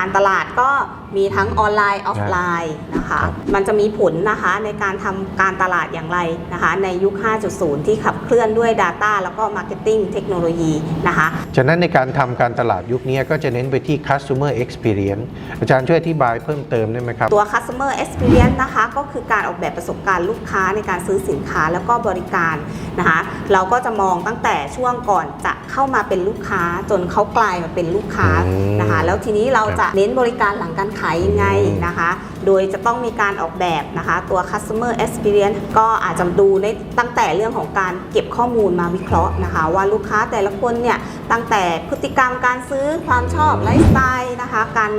การตลาดก็ มีทั้งออนไลน์ออฟไลน์นะคะครับมันจะมีผลนะคะในการทำการตลาดอย่างไรนะคะ ในยุค 5.0 ที่ขับเคลื่อนด้วย Data แล้วก็ Marketing เทคโนโลยีนะคะ ฉะนั้นในการทำการตลาดยุคนี้ก็จะเน้นไปที่ customer experience อาจารย์ช่วยอธิบายเพิ่มเติมได้ไหมครับ ตัว customer experience นะคะก็คือการออกแบบประสบการณ์ลูกค้าในการซื้อสินค้าแล้วก็บริการนะคะ เราก็จะมองตั้งแต่ช่วงก่อนจะเข้ามาเป็นลูกค้าจนเขากลายมาเป็นลูกค้าอืมนะคะ แล้วทีนี้เราครับจะเน้นบริการหลังการขายยังไงนะคะ โดยจะต้องมีการออกแบบนะคะ ตัว customer experience ก็อาจจะดูในตั้งแต่เรื่องของการเก็บข้อมูลมาวิเคราะห์นะคะ ว่าลูกค้าแต่ละคนเนี่ยตั้งแต่พฤติกรรมการซื้อความชอบไลฟ์สไตล์นะคะ การ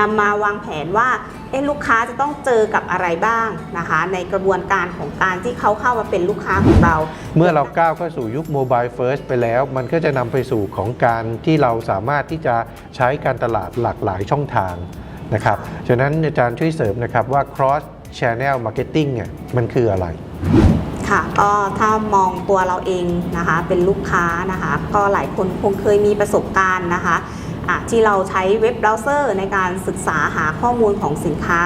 นำมาวางแผนว่าเอ๊ลูกค้าจะต้องเจอกับอะไรบ้างนะคะ ในกระบวนการของการที่เขาเข้ามาเป็นลูกค้าของเรา เมื่อเราก้าวเข้าสู่ยุคโมบายเฟิร์สไปแล้ว มันก็จะนำไปสู่ของการที่เราสามารถที่จะใช้การตลาดหลากหลายช่องทาง นะครับฉะนั้นอาจารย์ช่วยเสริมนะครับว่า cross channel marketing เนี่ยมันคืออะไรค่ะก็ถ้ามองตัวเราเองนะคะเป็นลูกค้านะคะ ก็หลายคนคงเคยมีประสบการณ์นะคะอะ ที่เราใช้เว็บเบราว์เซอร์ในการศึกษาหาข้อมูลของสินค้า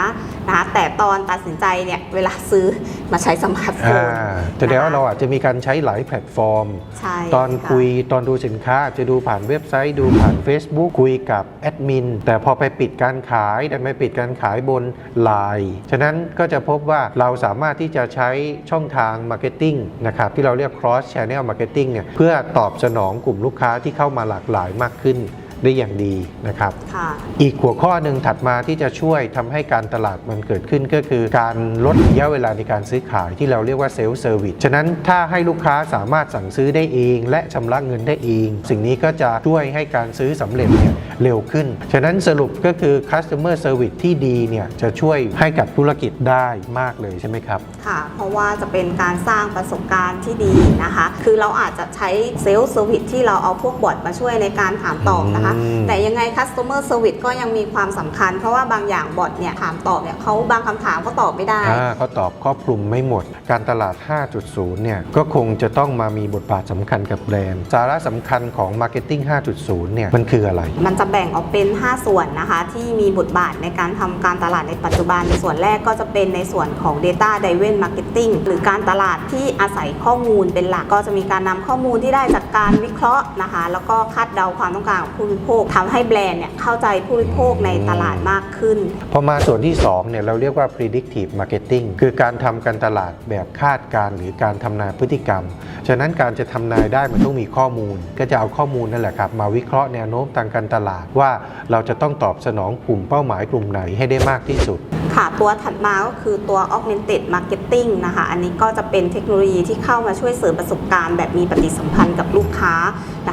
นะคะแต่ตอนตัดสินใจเนี่ยเวลาซื้อมาใช้สมาร์ทโฟอ่านแต่เดี๋ยวเราอาจจะมีการใช้หลายแพลตฟอร์มใช่ตอนะคุยตอนดูสินค้าอาจจะดูผ่านเว็บไซต์ดูผ่าน Facebook คุยกับแอดมินแต่พอไปปิดการขายดันไปปิดการขายบน Line ฉะนั้นก็จะพบว่าเราสามารถที่จะใช้ช่องทาง Marketing นะครับที่เราเรียก cross channel marketing เนี่ยเพื่อตอบสนองกลุ่มลูกค้าที่เข้ามาหลากหลายมากขึ้น ได้อย่างดีนะครับค่ะอีกหัวข้อหนึ่งถัดมาที่จะช่วยทำให้การตลาดมันเกิดขึ้นก็คือ การลดระยะเวลาในการซื้อขายที่เราเรียกว่าเซลล์เซอร์วิส ฉะนั้นถ้าให้ลูกค้าสามารถสั่งซื้อได้เอง และชำระเงินได้เอง สิ่งนี้ก็จะช่วยให้การซื้อสำเร็จเนี่ยเร็วขึ้น ฉะนั้นสรุปก็คือ customer service ที่ดีเนี่ยจะช่วยให้กับธุรกิจได้มากเลยใช่ไหมครับ ค่ะ เพราะว่าจะเป็นการสร้างประสบการณ์ที่ดีนะคะ คือเราอาจจะใช้เซลล์เซอร์วิสที่เราเอาพวกบอทมาช่วยในการถามตอบนะคะอืมแต่ยังไง customer service ก็ยังมีความสำคัญ เพราะว่าบางอย่างบอทเนี่ยถามตอบเนี่ยเขาบางคำถามเขาตอบไม่ได้อ่าเขาตอบครอบคลุมไม่หมด การตลาด 5.0 เนี่ยก็คงจะต้องมามีบทบาทสำคัญกับแบรนด์สาระสำคัญของ Marketing 5.0 เนี่ยมันคืออะไร มันจะแบ่งออกเป็น 5 ส่วนนะคะ ที่มีบทบาทในการทำการตลาดในปัจจุบัน ส่วนแรกก็จะเป็นในส่วนของ Data Driven Marketing หรือการตลาดที่อาศัยข้อมูลเป็นหลักก็จะมีการนำข้อมูลที่ได้จากการวิเคราะห์นะคะ แล้วก็คาดเดาความต้องการของผู้บริโภคทำให้แบรนด์เนี่ยเข้าใจผู้บริโภคในตลาดมากขึ้น พอมาส่วนที่2เนี่ยเราเรียกว่า predictive marketing คือการทำการตลาดแบบคาดการณ์หรือการทำนายพฤติกรรม ฉะนั้นการจะทำนายได้มันต้องมีข้อมูล ก็จะเอาข้อมูลนั่นแหละครับมาวิเคราะห์แนวโน้มทางการตลาดว่าเราจะต้องตอบสนองกลุ่มเป้าหมายกลุ่มไหนให้ได้มากที่สุดค่ะตัวถัดมาก็คือตัว augmented marketing นะคะ อันนี้ก็จะเป็นเทคโนโลยีที่เข้ามาช่วยเสริมประสบการณ์แบบมีปฏิสัมพันธ์กับลูกค้า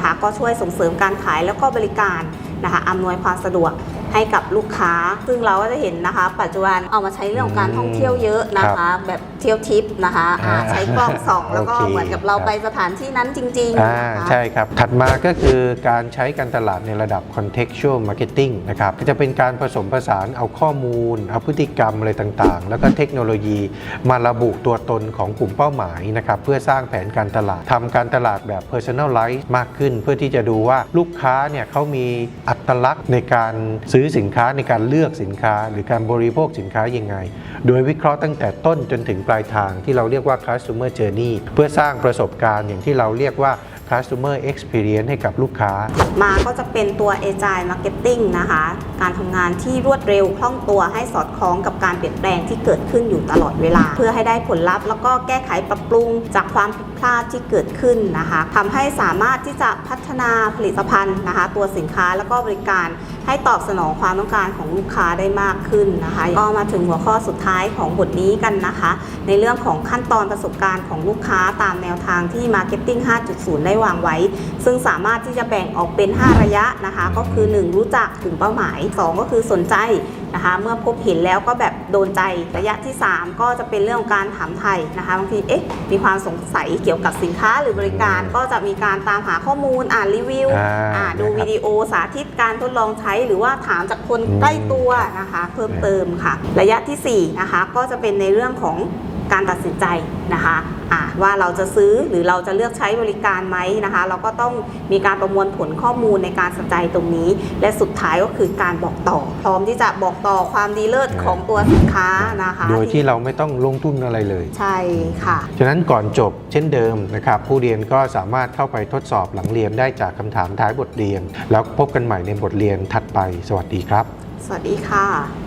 นะคะ ก็ช่วยส่งเสริมการขายแล้วก็บริการนะคะอำนวยความสะดวก ให้กับลูกค้า ซึ่งเราก็จะเห็นนะคะ ปัจจุบันเอามาใช้เรื่องของการท่องเที่ยวเยอะนะคะ แบบเที่ยวทิปนะคะอ่าอ่าใช้กล้องส่องแล้วก็โอเคเหมือนกับเราครับ ไปสถานที่นั้นจริงๆอ่านะคะ ใช่ครับ ถัดมาก็คือการใช้การตลาดในระดับ contextual marketing นะครับก็จะเป็นการผสมผสานเอาข้อมูล เอาพฤติกรรมอะไรต่างๆ แล้วก็เทคโนโลยีมาระบุตัวตนของกลุ่มเป้าหมายนะครับเพื่อสร้างแผนการตลาดทำการตลาดแบบ personalize มากขึ้น เพื่อที่จะดูว่าลูกค้าเนี่ยเขามีอัตลักษณ์ในการซื้อสินค้าในการเลือกสินค้า หรือการบริโภคสินค้ายังไง โดยวิเคราะห์ตั้งแต่ต้นจนถึงปลายทางที่เราเรียกว่า customer journey เพื่อสร้างประสบการณ์อย่างที่เราเรียกว่า customer experience ให้กับลูกค้า มาก็จะเป็นตัว Agile Marketing นะคะ การทำงานที่รวดเร็วคล่องตัวให้สอดคล้องกับการเปลี่ยนแปลงที่เกิดขึ้นอยู่ตลอดเวลา เพื่อให้ได้ผลลัพธ์แล้วก็แก้ไขปรับปรุงจากความผิดพลาดที่เกิดขึ้นนะคะทำให้สามารถที่จะพัฒนาผลิตภัณฑ์นะคะ ตัวสินค้าแล้วก็บริการ ให้ตอบสนองความต้องการของลูกค้าได้มากขึ้นนะคะ ก็มาถึงหัวข้อสุดท้ายของบทนี้กันนะคะ ในเรื่องของขั้นตอนประสบการณ์ของลูกค้าตามแนวทางที่ Marketing 5.0 ได้วางไว้ ซึ่งสามารถที่จะแบ่งออกเป็น 5 ระยะนะคะ ก็คือ 1 รู้จักถึงเป้าหมาย 2 ก็คือสนใจ นะคะ เมื่อพบเห็นแล้วก็แบบโดนใจระยะที่ 3 ก็จะเป็นเรื่องของการถามไทยนะคะบางทีเอ๊ะมีความสงสัยเกี่ยวกับสินค้าหรือบริการก็จะมีการตามหาข้อมูลอ่านรีวิวอ่าอ่าดูนะครับวิดีโอสาธิตการทดลองใช้หรือว่าถามจากคนใกล้ตัวนะคะ เพิ่มเติมค่ะ ระยะทีสี่4นะคะก็จะเป็นในเรื่องของ การตัดสินใจนะคะอะว่าเราจะซื้อหรือเราจะเลือกใช้บริการไหมนะคะ เราก็ต้องมีการประมวลผลข้อมูลในการตัดสินใจตรงนี้ และสุดท้ายก็คือการบอกต่อ พร้อมที่จะบอกต่อความดีเลิศของตัวสินค้านะคะ โดยที่เราไม่ต้องลงทุนอะไรเลย ใช่ค่ะฉะนั้นก่อนจบเช่นเดิมนะครับผู้เรียนก็สามารถเข้าไปทดสอบหลังเรียนได้จากคำถามท้ายบทเรียน แล้วพบกันใหม่ในบทเรียนถัดไป สวัสดีครับ สวัสดีค่ะ